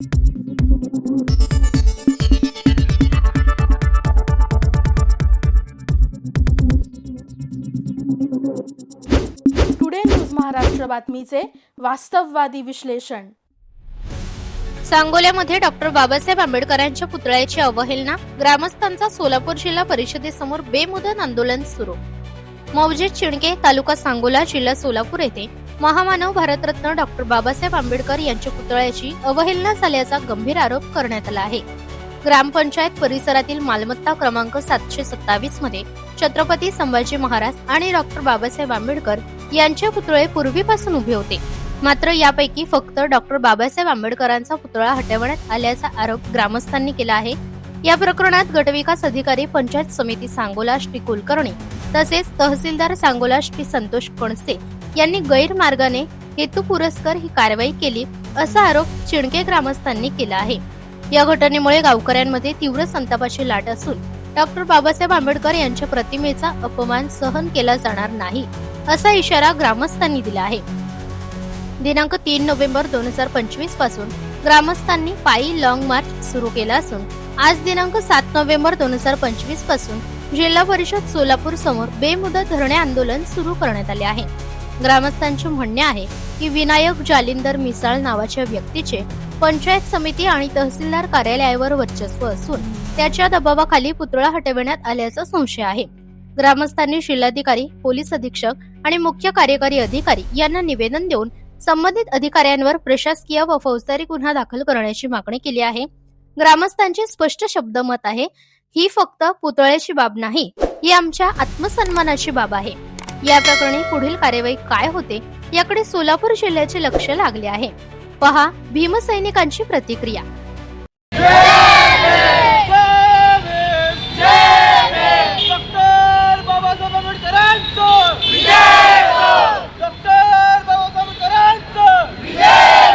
Today news Maharashtra बातमीचे वास्तववादी विश्लेषण सांगोल्यामध्ये doctor Babasaheb आंबेडकरांच्या पुतळ्याची अवहेलना ग्रामस्थांचा सोलापूर जिल्हा परिषदेसमोर बेमुदत आंदोलन सुरू. मौजे चिणके तालुका सांगोला जिल्हा सोलापूर येथे महामानव भारतरत्न डॉक्टर बाबासाहेब आंबेडकर यांच्या पुतळ्याची अवहेलना झाल्याचा गंभीर आरोप करण्यात आला आहे. ग्रामपंचायत परिसरातील मालमत्ता क्रमांक सातशे सत्तावीसमध्ये छत्रपती संभाजी महाराज आणि डॉक्टर बाबासाहेब आंबेडकर यांचे पुतळे पूर्वीपासून उभे होते. मात्र यापैकी फक्त डॉक्टर बाबासाहेब आंबेडकरांचा पुतळा हटवण्यात आल्याचा आरोप ग्रामस्थांनी केला आहे. या प्रकरणात गटविकास अधिकारी पंचायत समिती सांगोला श्री कुलकर्णी तसेच तहसीलदार सांगोला श्री संतोष कणसे यांनी गैरमार्गाने हेतू पुरस्कार ही कारवाई केली असा आरोप चिणके ग्रामस्थांनी केला आहे. या घटनेमुळे गावकऱ्यांमध्ये तीव्र संतापाची लाट असून डॉक्टर बाबासाहेब आंबेडकर यांच्या प्रतिमेचा अपमान सहन केला जाणार नाही असा इशारा ग्रामस्थांनी दिला आहे. दिनांक तीन नोव्हेंबर दोन हजार पंचवीसपासून ग्रामस्थांनी पायी लॉंग मार्च सुरू केला असून आज दिनांक सात नोव्हेंबर दोन हजार पंचवीसपासून जिल्हा परिषद सोलापूर समोर बेमुदत धरणे आंदोलन सुरू करण्यात आले आहे. ग्रामस्थांचे म्हणणे आहे की विनायक जालिंदर मिसाळ नावाच्या व्यक्तीचे पंचायत समिती आणि तहसीलदार कार्यालयावर वर्चस्व असून त्याच्या दबावाखाली पुतळा हटविण्यात आल्याचा संशय आहे. ग्रामस्थांनी जिल्हाधिकारी पोलीस अधीक्षक आणि मुख्य कार्यकारी अधिकारी यांना निवेदन देऊन संबंधित अधिकाऱ्यांवर प्रशासकीय व फौजदारी गुन्हा दाखल करण्याची मागणी केली आहे. ग्रामस्थांचे स्पष्ट शब्द मत आहे ही फक्त पुतळ्याची बाब नाही ही आमच्या आत्मसन्मानाची बाब आहे. या प्रकरणी पुढील कार्यवाही काय होते याकडे सोलापूर जिल्ह्याचे लक्ष लागले आहे. पहा भीमसैनिकांची प्रतिक्रिया डॉक्टर बाबासाहेब आंबेडकरांचं डॉक्टर बाबासाहेब आंबेडकरांचं जय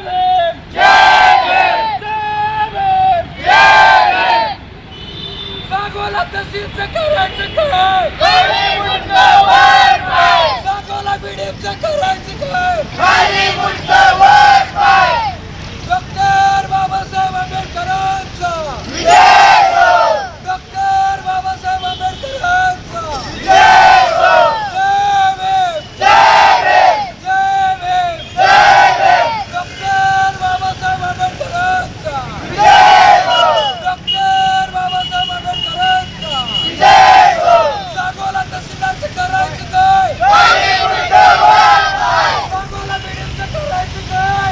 भीम! जय भीम! सांगोला तहसीलचं करायचं काय सांगोला बिडीचं करायचं काय डॉक्टर बाबासाहेब आंबेडकरांचं डॉक्टर बाबासाहेब आंबेडकरांचा जय भीम! जय भीम! डॉक्टर बाबासाहेब आंबेडकरांचा डॉक्टर बाबासाहेब आंबेडकरांचा सांगोला तहसीलदारचं करायचं काय सांगोला बिल्डिंगचं करायचं काय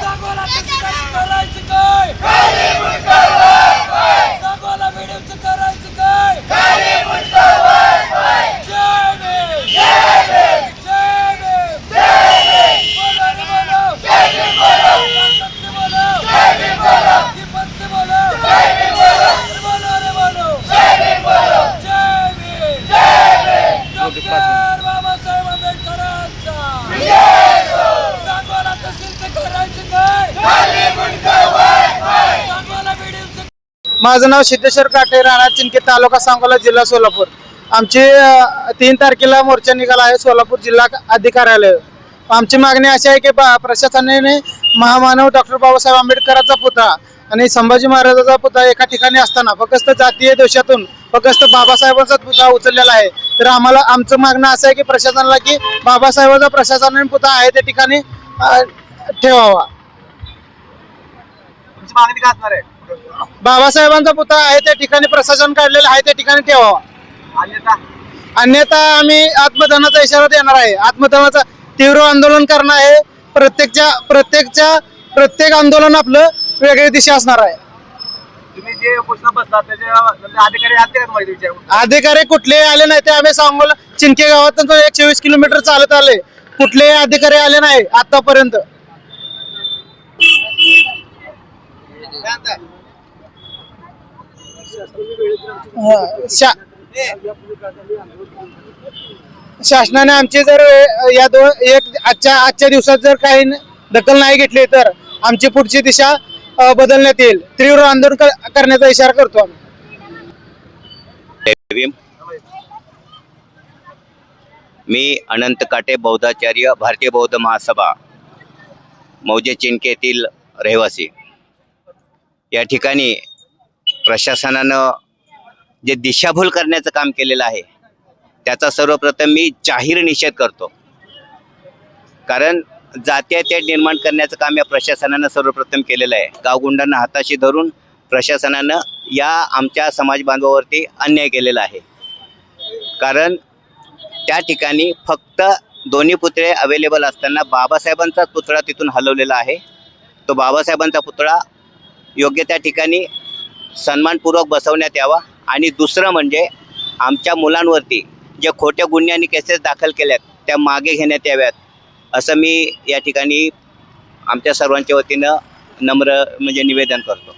सांगोला तहसीलदारचं करायचं काय सांगोला बिल्डिंगचं करायचं काय जय भीम! जय भीम! बोलो रे बोलो! संसदचे बोलो! दीपकचे बोलो! बोलो रे बोलो! जय भीम! डॉक्टर बाबासाहेब आंबेडकरांचा सांगोला तहसीलचं करायचं काय सांगोला बिल्डिंगचं माझं नाव सिद्धेश्वर काटे राणा चिंके तालुका सांगोला जिल्हा सोलापूर. आमची तीन तारखेला मोर्चा निघाला आहे सोलापूर जिल्हा अधिकार्यालय आमची मागणी अशी आहे की बा- प्रशासनाने महामानव डॉक्टर बाबासाहेब आंबेडकरांचा पुतळा आणि संभाजी महाराजाचा पुतळा एका ठिकाणी असताना फक्त जातीय दोषातून फक्त बाबासाहेबांचाच पुतळा उचललेला आहे. तर आम्हाला आमचं मागणं असं आहे की प्रशासनाला की बाबासाहेबांचा प्रशासनाने पुतळा आहे त्या ठिकाणी ठेवावा. मागणी काय असणार आहे? बाबासाहेबांचा पुतळा आहे त्या ठिकाणी प्रशासन काढलेला आहे त्या ठिकाणी ठेवावा. अन्यथा? आम्ही आत्मदानाचा इशारा देणार आहे. आत्मदानाचा तीव्र आंदोलन करणार आहे. प्रत्येकच्या प्रत्येकच्या प्रत्येक आंदोलन आपलं वेगळी दिशा असणार आहे. तुम्ही जे प्रश्न बसला त्याच्या अधिकारी आले का तुम्हाला विचार अधिकारी कुठलेही आले नाही ते आम्ही सांगोला चिंके गावातून एक चोवीस किलोमीटर चालत आले. कुठलेही अधिकारी आले नाही आतापर्यंत. शा- शासनाने आमची जर या दोन एक आजच्या आजच्या दिवसात जर काही दखल नाही घेतली तर आमची पुढची दिशा बदलण्यात येईल. तीव्र आंदोलन करण्याचा इशारा करतो आम्ही. मी अनंत काटे बौद्धाचार्य भारतीय बौद्ध महासभा मौजे चिंके येथील रहिवासी. या ठिकाणी प्रशासनानं जे दिशाभूल करण्याचं काम केलेलं आहे त्याचा सर्वप्रथम मी जाहीर निषेध करतो. कारण जातीयतेत निर्माण करण्याचं काम या प्रशासनानं सर्वप्रथम केलेलं आहे. गावगुंडांना हाताशी धरून प्रशासनानं या आमच्या समाज बांधवावरती अन्याय केलेला आहे. कारण त्या ठिकाणी फक्त दोन्ही पुतळे अवेलेबल असताना बाबासाहेबांचाच पुतळा तिथून हलवलेला आहे. तो बाबासाहेबांचा पुतळा योग्य त्या ठिकाणी सन्मानपूर्वक बसवण्यात यावा. आणि दुसरं म्हणजे आमच्या मुलांवरती जे खोट्या गुन्ह्यांनी केसेस दाखल केल्यात त्या मागे घेण्यात याव्यात. असं मी या ठिकाणी आमच्या सर्वांच्या वतीनं नम्र म्हणजे निवेदन करतो.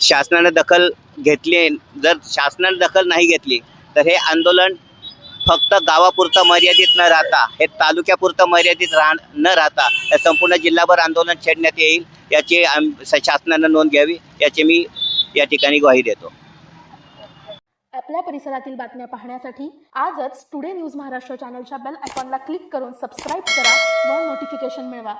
शासनाने दखल घेतली जर शासनानं दखल नाही घेतली तर हे आंदोलन फक्त गावापुरतं मर्यादित न राहता हे तालुक्यापुरतं मर्यादित राह न राहता हे संपूर्ण जिल्हाभर आंदोलन छेडण्यात येईल याची आम- शासनानं नोंद घ्यावी याची मी या ठिकाणी ग्वाही देतो. आपल्या परिसरातील बातम्या पाहण्यासाठी आजच टुडे न्यूज महाराष्ट्र चॅनलच्या बेल आयकॉनला क्लिक करून सबस्क्राईब करा व नोटिफिकेशन मिळवा.